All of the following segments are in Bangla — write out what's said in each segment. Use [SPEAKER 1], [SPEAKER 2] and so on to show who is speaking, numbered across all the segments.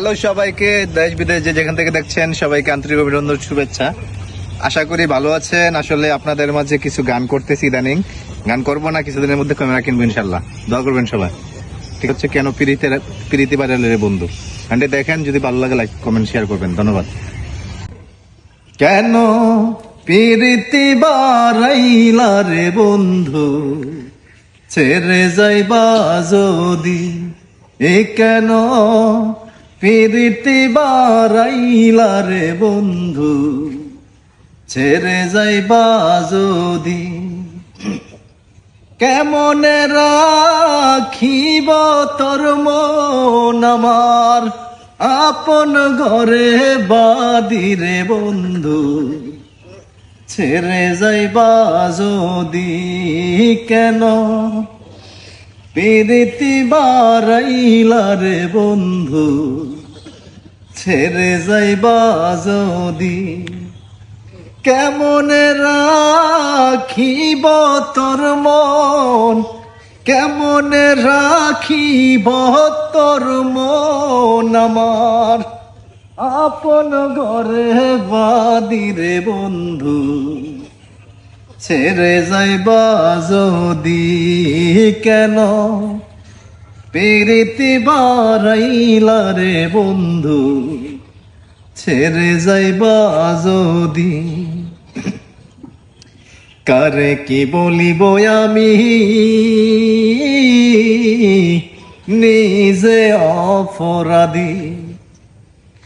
[SPEAKER 1] হ্যালো সবাইকে, দেশ বিদেশ যে যেখান থেকে দেখছেন, সবাইকে আন্তরিক অভিনন্দন, শুভেচ্ছা। আশা করি ভালো আছেন। আসলে আপনাদের মাঝে কিছু গান করতেছি ইদানিং। গান করব না, কিছুদিনের মধ্যে ক্যামেরা কিনবো ইনশাল্লাহ দোয়া করবেন সবাই। ঠিক হচ্ছে কেন প্রীতির প্রীতি বাড়ালের বন্ধু? গানটি দেখেন, যদি ভালো লাগে লাইক কমেন্ট শেয়ার করবেন। ধন্যবাদ। কেন প্রীতি বাড়াইলা রে বন্ধু? ছেড়ে যাইবা যদি। এ কেন প্রীতি বাড়াইলা রে বন্ধু, ছেড়ে যাইবা যদি। কেমনে রাখিব তোর মন আমার, আপন ঘরে বাদিরে বন্ধু। ছেড়ে যাইবা যদি কেন? প্রীতি বারাইলা রে বন্ধু, ছেড়ে যাইবা যদি। কেমন রাখিব তোর মন? কেমন রাখিব তোর মন আমার? আপন ঘরে বাদিরে বন্ধু। ছেড়ে যাইবা যদি কেন? প্রীতি বারাইলা রে বন্ধু, ছেড়ে যাইবা যদি কারে কি বলিব আমি? নিজে অপরাধী।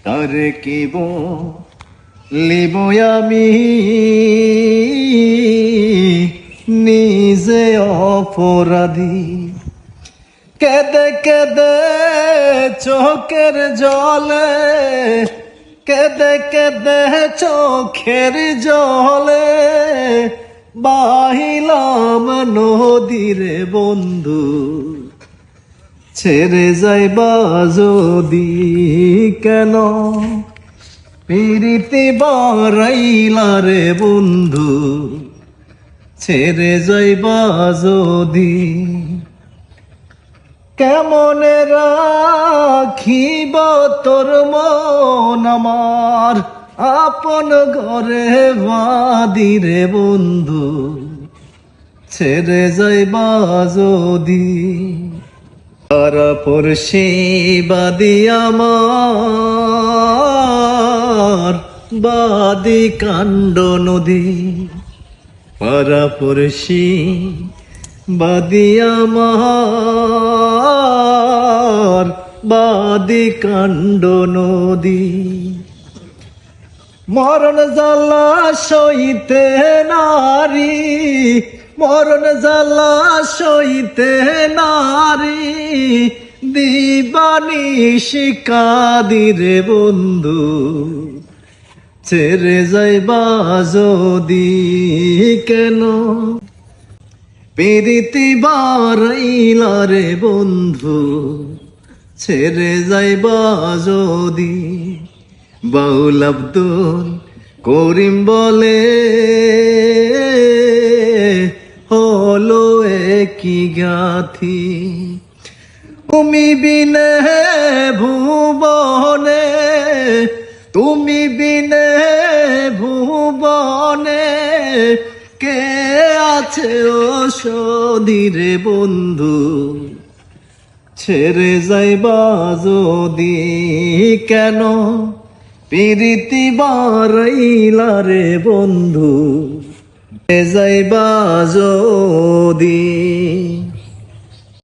[SPEAKER 1] কারে কি বলিব আমি? নিজে অপরাধী। কেদে কেদে চোখের জলে, কেদে কেদে চোখের জলে বাহিলাম নদীরে বন্ধু। ছেড়ে যাইবা যদি কেন? পিরিতি বারাইলা রে বন্ধু। ছেড়ে যাইবা যদি। কেমনে রাখিব তোর মন আমার? আপন ঘরে বাদিরে বন্ধু। ছেড়ে যাইবা যদি। আর পড়শি বাদি আমার বাদি কাণ্ড নদী। পরপুরশি বাদিয়া আমার, বাদি কাণ্ড নদী। মরণ জ্বালা সইতে নারী, মরণ জ্বালা সইতে নারী, দিবানি শিকাদি রে বন্ধু। ছেড়ে যাইবা যদি কেন? প্রীতি বারাইলা রে বন্ধু, ছেড়ে যাইবা যদি বাউল আব্দুল করিম বলে, হলো একই গাথি তুমি বিনে ভুবনে তুমি বিনে ভুবনে কে আছে ও সদিরে বন্ধু? ছেড়ে যাইবা যদি কেন? প্রীতি বারাইলা রে বন্ধু। যাইবা যদি